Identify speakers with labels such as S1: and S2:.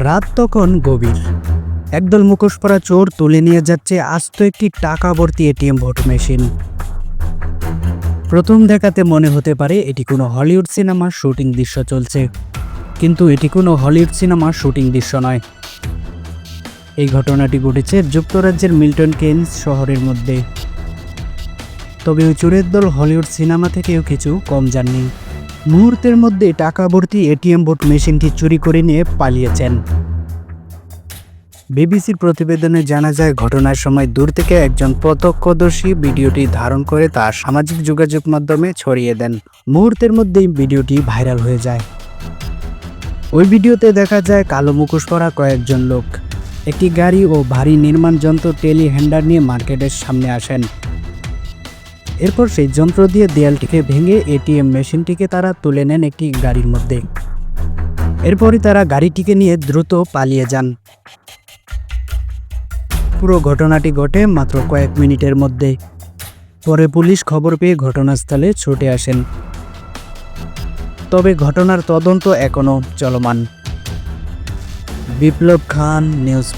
S1: রাত তখন গভীর। একদল মুখোশ পরা চোর তুলে নিয়ে যাচ্ছে আস্ত একটি টাকা ভর্তি এটিএম ভোট মেশিন। প্রথম দেখাতে মনে হতে পারে এটি কোনো হলিউড সিনেমার শুটিং দৃশ্য চলছে। কিন্তু এটি কোনো হলিউড সিনেমার শুটিং দৃশ্য নয়। এই ঘটনাটি ঘটেছে যুক্তরাজ্যের মিল্টন কেনস শহরের মধ্যে। তবে ওই চোরের দল হলিউড সিনেমা থেকেও কিছু কম যাননি মুহূর্তের মধ্যে টাকা ভর্তি এটিএম ভোট মেশিনটি চুরি করে নিয়ে পালিয়েছেন। বিবিসির প্রতিবেদনে জানা যায়, ঘটনার সময় দূর থেকে একজন প্রত্যক্ষদর্শী ভিডিওটি ধারণ করে তা সামাজিক যোগাযোগ মাধ্যমে ছড়িয়ে দেন। মুহূর্তের মধ্যেই ভিডিওটি ভাইরাল হয়ে যায়। ওই ভিডিওতে দেখা যায়, কালো মুখোশ পরা কয়েকজন লোক। একটি গাড়ি ও ভারী নির্মাণ যন্ত্র টেলি হ্যান্ডার নিয়ে মার্কেটের সামনে আসেন। এরপর সেই যন্ত্র দিয়ে দেয়ালটিকে ভেঙে এটিএম মেশিনটিকে তারা তুলে নেন একটি গাড়ির মধ্যে। এরপরই তারা গাড়িটিকে নিয়ে দ্রুত পালিয়ে যান। পুরো ঘটনাটি ঘটে মাত্র কয়েক মিনিটের মধ্যে। পরে পুলিশ খবর পেয়ে ঘটনাস্থলে ছুটে আসেন। তবে ঘটনার তদন্ত এখনও চলমান। বিপ্লব খান, নিউজ